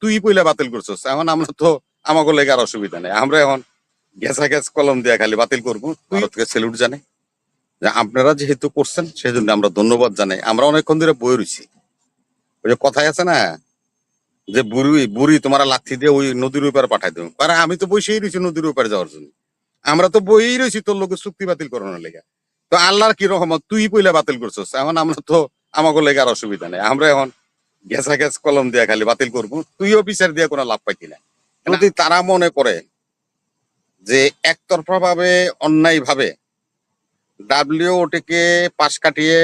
তুই পইলা বাতিল করছস এখন আমরা তো আমাকে লেগে আর অসুবিধা নেই। আমরা এখন গেছা গ্যাস কলম দিয়ে খালি বাতিল করব ভারতকে স্যালুট জানাই। যে আপনারা যেহেতু করছেন সেই জন্য আমরা ধন্যবাদ জানাই। আমরা অনেকক্ষণ ধরে বই রয়েছি ওই যে কথাই আছে না যে বুড়ি বুড়ি তোমার লাথি দিয়ে ওই নদীর উপরে পাঠাই দেবো। কারণ আমি তো বসেই রয়েছি নদীর উপরে যাওয়ার জন্য। আমরা তো বইই রয়েছি তোর লোকের চুক্তি বাতিল করানোর লেগে। তো আল্লাহর কি রহমত তুই পইলা বাতিল করছস এখন আমরা তো আমাকে লেগে আর অসুবিধা নেই। আমরা এখন গেছা গ্যাস কলম দিয়ে খালি বাতিল করব। তুইও বিচার দিয়ে কোনো লাভ পাইতি না। যদি তারা মনে করে যে একতরফা ভাবে অন্যায় ভাবে ডাব্লিউটিকে পাশ কাটিয়ে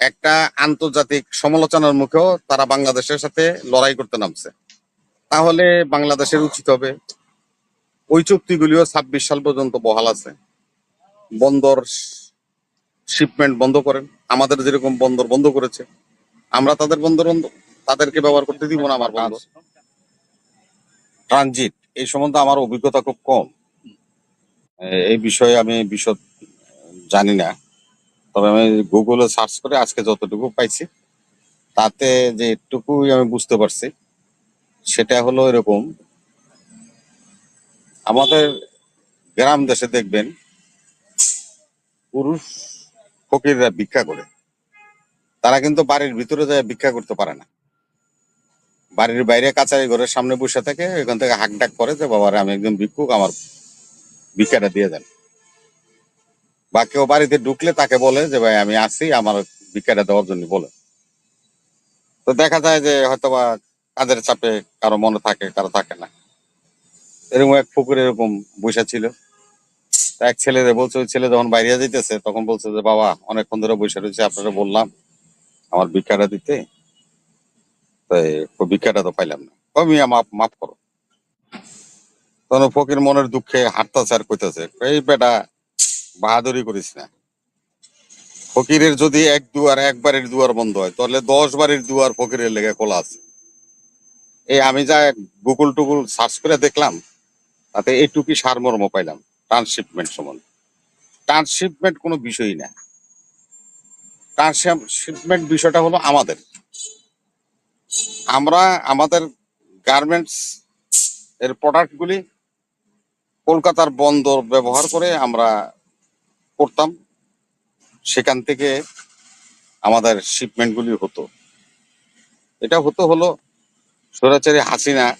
একটা আন্তর্জাতিক সমালোচনার মুখেও তারা বাংলাদেশের সাথে লড়াই করতে নামছে তাহলে বাংলাদেশের উচিত হবে। ওই চুক্তিগুলিও ছাব্বিশ সাল পর্যন্ত বহাল আছে। বন্দর শিপমেন্ট বন্ধ করেন। আমাদের যেরকম বন্দর বন্ধ করেছে আমরা তাদের বন্দর বন্ধ তাদেরকে ব্যবহার করতে দিব না আমার বন্দর ট্রানজিট, এই সম্বন্ধে আমার অভিজ্ঞতা খুব কম। এই বিষয়ে আমি বিশদ জানি না। তবে আমি গুগলে সার্চ করে আজকে যতটুকু পাইছি, তাতে যে একটুকুই আমি বুঝতে পারছি, সেটা হলো এরকম। আমাদের গ্রাম দেশে দেখবেন পুরুষ ফকিররা ভিক্ষা করে। তারা কিন্তু বাড়ির ভিতরে যায় ভিক্ষা করতে পারে না। বাড়ির বাইরে কাছারি ঘরের সামনে বসে থাকে এখান থেকে হাক ডাক করে যে, বাবারে, আমি একজন ভিক্ষুক, আমার ভিক্ষাটা দিয়ে দেন। বা কেউ বাড়িতে ঢুকলে তাকে বলে যে, ভাই, আমি আসি, আমার ভিক্ষাটা দেওয়ার জন্য, বলে। তো দেখা যায় যে, হয়তোবা কাজের চাপে কারও মনে থাকে, কারও থাকে না। এরকম এক পুকুর এরকম বসে ছিল। এক ছেলেরে বলছে, ওই ছেলে যখন বাইরে যাইতেছে, তখন বলছে যে, বাবা, অনেকক্ষণ ধরে বসে রয়েছে, আপনারা বললাম আমার ভিক্ষাটা দিতে? তাই ভিক্ষাটা তো পাইলাম না। আমি মাফ মাফ করো। তখন ফকির মনের দুঃখে হাঁটতেছে আর কইতেছে, এই বেটা, বাহাদুরি করিস না। ফকিরের যদি এক দুয়ার এক বাড়ির দুয়ার বন্ধ হয়, তাহলে দশ বারের দুয়ার ফকিরের লেগে খোলা আছে। এই আমি যা গুগল টুগুল সার্চ করে দেখলাম, তাতে এইটুকি সারমর্ম পাইলাম, ট্রান্সশিপমেন্ট সম্বন্ধে। ট্রান্সশিপমেন্ট কোনো বিষয়ই না। ট্রান্সশিপমেন্ট বিষয়টা হলো আমাদের। আমরা আমাদের গার্মেন্টস এর প্রোডাক্টগুলি কলকাতার বন্দর ব্যবহার করে আমরা করতাম। সেখান থেকে আমাদের শিপমেন্টগুলি হতো। এটা হতো হলো স্বৈরাচারী হাসিনা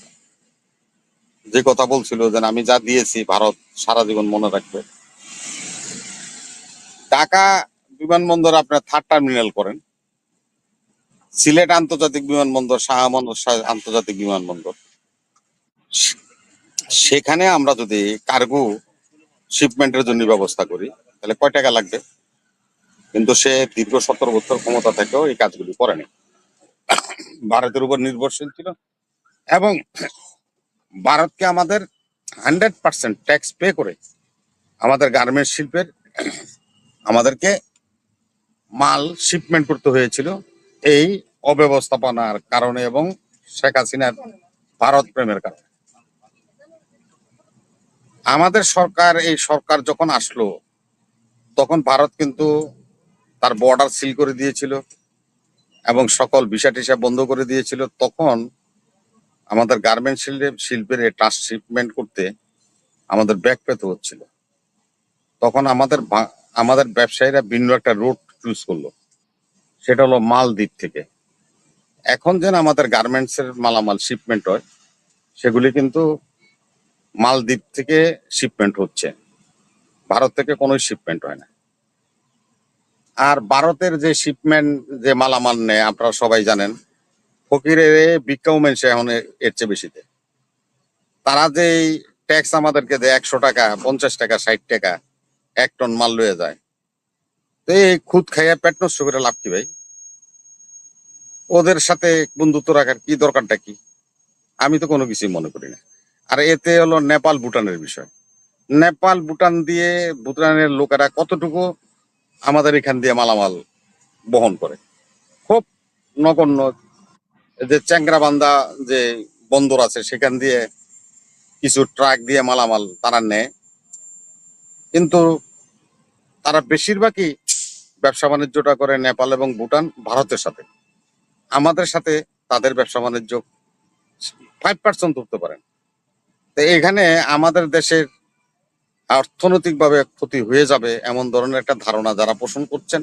যে কথা বলছিল যে, আমি যা দিয়েছি, ভারত সারা জীবন মনে রাখবে। ঢাকা বিমানবন্দর আপনার থার্ড টার্মিনাল করেন। সিলেট আন্তর্জাতিক বিমানবন্দর শাহ আমানত আন্তর্জাতিক বিমানবন্দর। সেখানে আমরা যদি কার্গো শিপমেন্টের জন্য ব্যবস্থা করি, তাহলে কয় টাকা লাগবে? কিন্তু সে দীর্ঘ সতেরো বছর ক্ষমতা থেকেও এই কাজগুলি করেনি ভারতের উপর নির্ভরশীল ছিল। এবং ভারতকে আমাদের হান্ড্রেড পার্সেন্ট ট্যাক্স পে করে আমাদের গার্মেন্টস শিল্পের, আমাদেরকে মাল শিপমেন্ট করতে হয়েছিল এই অব্যবস্থাপনার কারণে এবং শেখ হাসিনার ভারত প্রেমের কারণে। আমাদের সরকার, এই সরকার যখন আসলো, তখন ভারত কিন্তু তার বর্ডার সিল করে দিয়েছিল এবং সকল ভিসা টিসা বন্ধ করে দিয়েছিল। তখন আমাদের গার্মেন্ট শিল্পের শিল্পের ট্রান্সশিপমেন্ট করতে আমাদের ব্যাক পেতে হচ্ছিল। তখন আমাদের আমাদের ব্যবসায়ীরা ভিন্ন একটা রুট চুজ করল। সেটা হলো মালদ্বীপ থেকে। এখন যেন আমাদের গার্মেন্টস এর মালামাল শিপমেন্ট হয়, সেগুলি কিন্তু মালদ্বীপ থেকে শিপমেন্ট হচ্ছে। ভারত থেকে কোনো শিপমেন্ট হয় না। আর ভারতের যে শিপমেন্ট যে মালামাল নেয়, আপনারা সবাই জানেন, ফকিরের ভিক্ষাও মেনছে এখন এর চেয়ে বেশিতে তারা যে ট্যাক্স আমাদেরকে দেয় একশো টাকা, পঞ্চাশ টাকা, ষাট টাকা, এক টন মাল লয়ে যায়। এই খুদ খাইয়া পেট নষ্ট করে লাভ কি ভাই? ওদের সাথে বন্ধুত্ব রাখার কি দরকারটা কি? আমি তো কোনো কিছুই মনে করি না। আর এতে হলো নেপাল ভুটানের বিষয়। নেপাল ভুটান দিয়ে ভুটানের লোকেরা কতটুকু আমাদের এখান দিয়ে মালামাল বহন করে? খুব নগণ্য যে চ্যাংরাবান্ধা যে বন্দর আছে, সেখান দিয়ে কিছু ট্রাক দিয়ে মালামাল তারা নেয়। কিন্তু তারা বেশিরভাগই ব্যবসা বাণিজ্যটা করে নেপাল এবং ভুটান ভারতের সাথে। আমাদের সাথে তাদের ব্যবসা বাণিজ্য ফাইভ পার্সেন্ট ধরতে পারেন। তো এখানে আমাদের দেশের অর্থনৈতিকভাবে ক্ষতি হয়ে যাবে এমন ধরনের একটা ধারণা যারা পোষণ করছেন।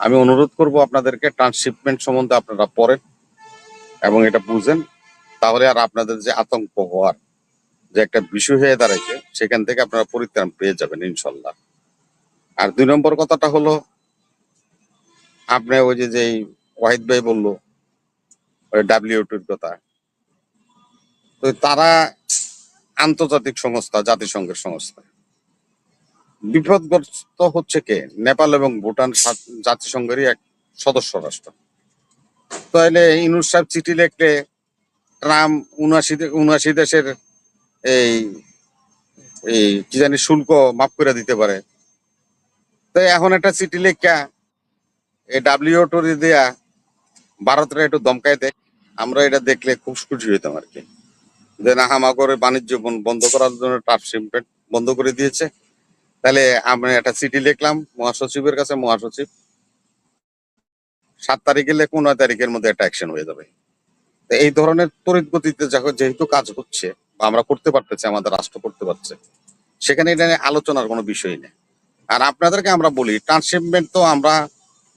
আমি অনুরোধ করব আপনাদেরকে ট্রান্সশিপমেন্ট সম্বন্ধে আপনারা পড়েন এবং এটা বুঝেন। তাহলে আর আপনাদের যে আতঙ্ক হওয়ার যে একটা বিষয় হয়ে দাঁড়াইছে, সেখান থেকে আপনারা পরিত্রাণ পেয়ে যাবেন ইনশাল্লাহ। আর দুই নম্বর কথাটা হলো, আপনি ওই যে যেই ওয়াহিদ ভাই বলল, ওই কথা। তো তারা আন্তর্জাতিক সংস্থা, জাতিসংঘের সংস্থা। বিপদগ্রস্ত হচ্ছে কে? নেপাল এবং ভুটান জাতিসংঘেরই এক সদস্য রাষ্ট্র। তাহলে ইনুস সাহেব চিঠি লিখলে, ট্রাম্প উনআশি উনআশি দেশের এই এই কি জানি শুল্ক মাফ করে দিতে পারে। তো এখন একটা চিঠি লেখা, এই ডাব্লিউটোর দেয়া ভারতের একটু দমকায় দেয় আমরা এটা দেখলে খুব খুশি হইতাম আর কি। যে না হামাগরে বাণিজ্য বন্ধ করার জন্য ট্রান্সশিপমেন্ট বন্ধ করে দিয়েছে। তাহলে আমরা একটা চিঠি লিখলাম, মহাসচিবের কাছে মহাসচিব। সাত তারিখে লেখুন নয় তারিখের মধ্যে একটা অ্যাকশন হয়ে যাবে। তো এই ধরনের তড়িৎ গতিতে যেহেতু কাজ হচ্ছে, বা আমরা করতে পারতেছি, আমাদের রাষ্ট্র করতে পারছে, সেখানে এটা নিয়ে আলোচনার কোনো বিষয় নেই। আর আপনাদেরকে আমরা বলি ট্রান্সশিপমেন্ট তো আমরা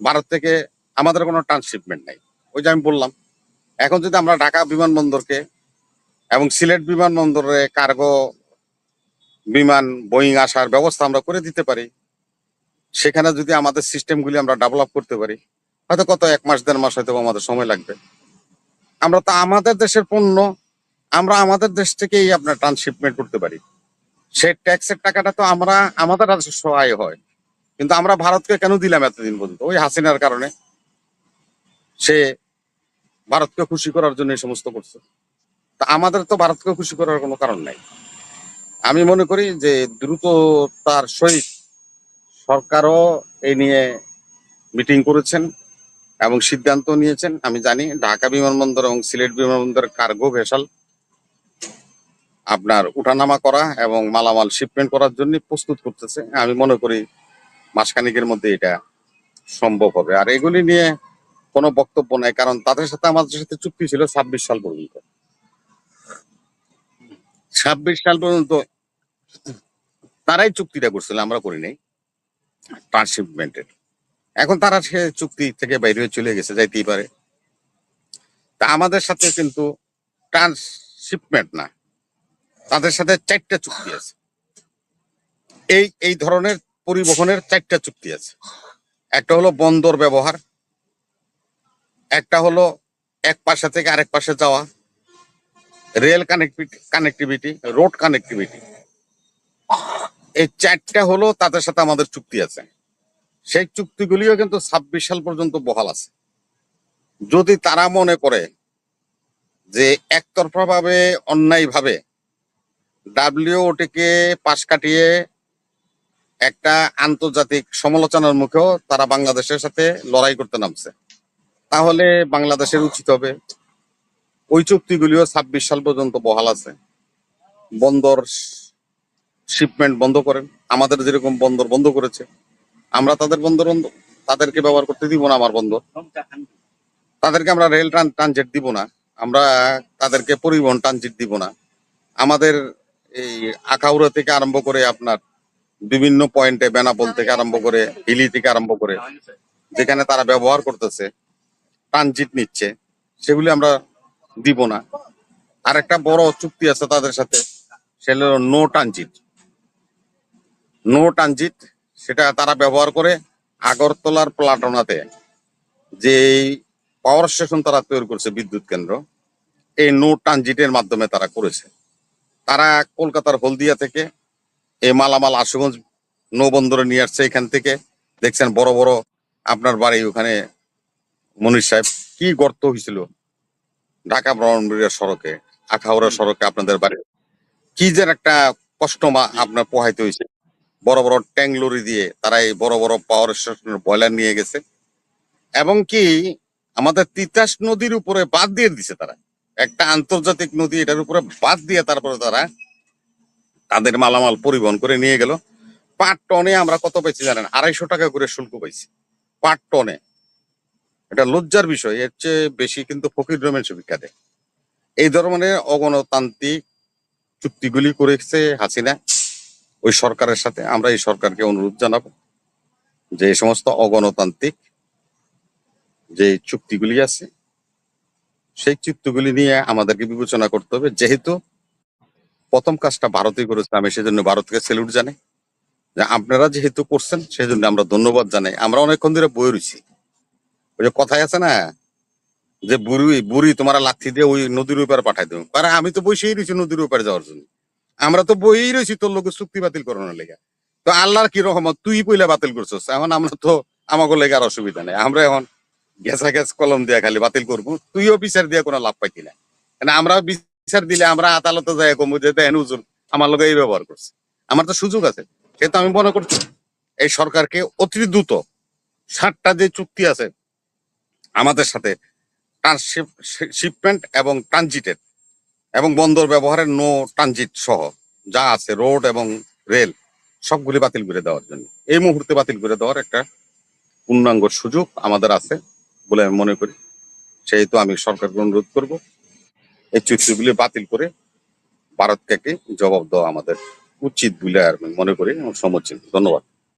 ভারত থেকে আমাদের কোনো ট্রান্সশিপমেন্ট নাই। ওই যে আমি বললাম, এখন যদি আমরা ঢাকা বিমানবন্দরকে এবং সিলেট বিমানবন্দরে কার্গো বিমান, বোয়িং আসার ব্যবস্থা আমরা করে দিতে পারি, সেখানে যদি আমাদের সিস্টেমগুলি আমরা ডেভেলপ করতে পারি, হয়তো কত এক মাস, দেড় মাস হয়তো আমাদের সময় লাগবে। আমরা তো আমাদের দেশের পণ্য, আমরা আমাদের দেশ থেকেই আপনার ট্রান্সশিপমেন্ট করতে পারি। সেই ট্যাক্সের টাকাটা তো আমরা, আমাদের আয় হয়। কিন্তু আমরা ভারতকে কেন দিলাম এতদিন পর্যন্ত? ওই হাসিনার কারণে। সে ভারতকে খুশি করার জন্য এই সমস্ত করছে। তা আমাদের তো ভারতকে খুশি করার কোনো কারণ নাই। আমি মনে করি যে দ্রুততার সহিত সরকারও এই নিয়ে মিটিং করেছেন এবং সিদ্ধান্ত নিয়েছেন। আমি জানি ঢাকা বিমানবন্দর এবং সিলেট বিমানবন্দরের কার্গো ভেসাল আপনার উঠানামা করা এবং মালামাল শিপমেন্ট করার জন্য প্রস্তুত করতেছে। আমি মনে করি মাসখানিকের মধ্যে এটা সম্ভব হবে। আর এগুলি নিয়ে কোনো বক্তব্য নাই, কারণ তাদের সাথে আমাদের সাথে চুক্তি ছিল ছাব্বিশ সাল পর্যন্ত। ছাব্বিশ সাল পর্যন্ত তারাই চুক্তিটা করছিল, আমরা করি নাই। ট্রান্সশিপমেন্টের এখন তারা সে চুক্তি থেকে বাইরে চলে গেছে, যাইতেই পারে। তা আমাদের সাথে কিন্তু ট্রান্সশিপমেন্ট না। তাদের সাথে চারটা চুক্তি আছে। এই এই ধরনের পরিবহনের চারটা চুক্তি আছে। একটা হলো বন্দর ব্যবহার, একটা হলো এক পাশে থেকে আরেক পাশে যাওয়া, rail connectivity connectivity, road connectivity. এই চারটা হলো তাদের সাথে আমাদের চুক্তি আছে। সেই চুক্তিগুলিও কিন্তু ছাব্বিশ সাল পর্যন্ত বহাল আছে। যদি তারা মনে করে যে একতরফা ভাবে ভাবে ডাব্লিউটিকে পাশ কাটিয়ে একটা আন্তর্জাতিক সমালোচনার মুখেও তারা বাংলাদেশের সাথে লড়াই করতে নামছে। তাহলে বাংলাদেশের উচিত হবে। ওই চুক্তিগুলিও ছাব্বিশ সাল পর্যন্ত বহাল আছে। বন্দর শিপমেন্ট বন্ধ করেন। আমাদের যেরকম বন্দর বন্ধ করেছে, আমরা তাদের বন্দর বন্ধ, তাদেরকে ব্যবহার করতে দিব না আমার বন্দর। তাদেরকে আমরা রেল ট্রান ট্রানজিট দিব না। আমরা তাদেরকে পরিবহন ট্রানজিট দিব না। আমাদের এই আখাউড়া থেকে আরম্ভ করে আপনার বিভিন্ন পয়েন্টে বেনাপোল থেকে আরম্ভ করে, হিলি থেকে আরম্ভ করে, যেখানে তারা ব্যবহার করতেছে ট্রানজিট নিচ্ছে, সেগুলি আমরা দিব না। আর একটা বড় চুক্তি আছে তাদের সাথে, সেটা নো ট্রানজিট নো ট্রানজিট সেটা তারা ব্যবহার করে আগরতলার প্লাটনাতে, যে পাওয়ার স্টেশন তারা তৈরি করছে বিদ্যুৎ কেন্দ্র, এই নো ট্রানজিটের মাধ্যমে তারা করেছে। তারা কলকাতার হলদিয়া থেকে এই মালামাল আশুগঞ্জ নৌবন্দরে নিয়ে আসছে এখান থেকে। দেখছেন বড় বড় আপনার বাড়ি ওখানে মনির সাহেব কি গর্ত হয়েছিল? ঢাকা ব্রহ্মপুরিয়া সড়কে, আখাউড়া সড়কে আপনাদের বাড়ি। কি যে একটা কষ্ট মা- আপনার পোহাইতে হয়েছে। বড় বড় ট্যাঙ্ক লরি দিয়ে তারা এই বড় বড় পাওয়ার স্টেশনের বয়লার নিয়ে গেছে। এবং কি আমাদের তিতাস নদীর উপরে বাদ দিয়ে দিছে তারা। একটা আন্তর্জাতিক নদী, এটার উপরে বাদ দিয়ে তারপরে তারা তাদের মালামাল পরিবহন করে নিয়ে গেল। পাঁচ টনে আমরা কত পেয়েছি জানেন? আড়াইশো টাকা করে শুল্ক পাইছি। পাঁচ টনে। এটা লজ্জার বিষয়, এর চেয়ে বেশি কিন্তু ফকির রমেন সুবিখ্যা দেয় এই ধরনের অগণতান্ত্রিক চুক্তিগুলি করেছে হাসিনা। ওই সরকারের সাথে আমরা এই সরকারকে অনুরোধ জানাব যে এই সমস্ত অগণতান্ত্রিক যে চুক্তিগুলি আছে সেই চুক্তিগুলি নিয়ে আমাদেরকে বিবেচনা করতে হবে। যেহেতু প্রথম কাজটা ভারতই করেছে, আমি সেজন্য ভারতকে স্যালুট জানাই। যে আপনারা যেহেতু করছেন সেই জন্য আমরা ধন্যবাদ জানাই। আমরা অনেকক্ষণ ধরে বই রয়েছি। ওই যে কথায় আছে না, যে বুড়ি বুড়ি তোমার লাথি দিয়ে ওই নদীর উপরে পাঠাই দেবো। কারণ আমি তো বসেই রয়েছি নদীর উপরে যাওয়ার জন্য। আমরা তো বইই রয়েছি, তোর লোকের চুক্তি বাতিল করানোর লেগে। তো আল্লাহর কি রকম তুই পইলা বাতিল করছিস। এখন আমরা তো আমাকে লেগে আর অসুবিধা নেই। আমরা এখন গেছা গ্যাস কলম দিয়ে খালি বাতিল করব। তুইও বিচার দিয়ে কোনো লাভ পাইতি না। মানে আমরা বিচার দিলে আমরা আদালতে যাই কমু যে দেখেন হুজুর আমার লোক এই ব্যবহার করছে। আমার তো সুযোগ আছে, সেহেতু আমি মনে করছি এই সরকারকে অতি দ্রুত ষাটটা যে চুক্তি আছে আমাদের সাথে শিপমেন্ট এবং ট্রানজিটের এবং বন্দর ব্যবহারের নো ট্রানজিট সহ যা আছে, রোড এবং রেল, সবগুলি বাতিল করে দেওয়ার জন্য। এই মুহূর্তে বাতিল করে দেওয়ার একটা পূর্ণাঙ্গ সুযোগ আমাদের আছে। বলে আমি মনে করি। সেহেতু আমি সরকারকে অনুরোধ করব, এই চুক্তিগুলি বাতিল করে ভারতকে জবাব দেওয়া আমাদের উচিত বলে আমি মনে করি এবং সমুচিত ধন্যবাদ।